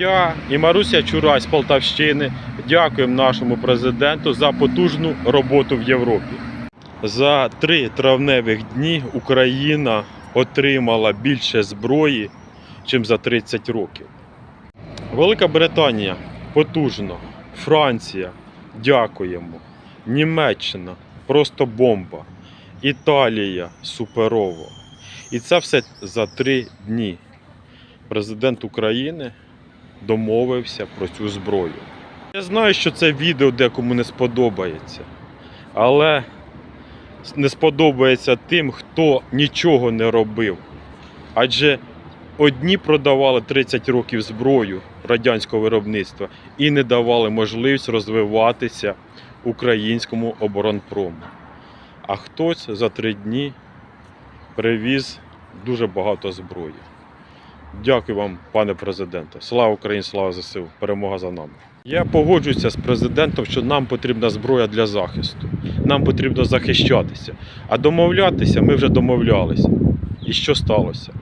Я і Маруся Чурай з Полтавщини дякуємо нашому президенту за потужну роботу в Європі. За три травневих дні Україна отримала більше зброї, ніж за 30 років. Велика Британія потужно. Франція дякуємо. Німеччина просто бомба. Італія суперово. І це все за три дні. Президент України домовився про цю зброю. Я знаю, що це відео декому не сподобається, але не сподобається тим, хто нічого не робив. Адже одні продавали 30 років зброю радянського виробництва і не давали можливість розвиватися українському оборонпрому. А хтось за три дні привіз дуже багато зброї. Дякую вам, пане президенте. Слава Україні, слава ЗСУ! Перемога за нами. Я погоджуюся з президентом, що нам потрібна зброя для захисту. Нам потрібно захищатися. А домовлятися ми вже домовлялися. І що сталося?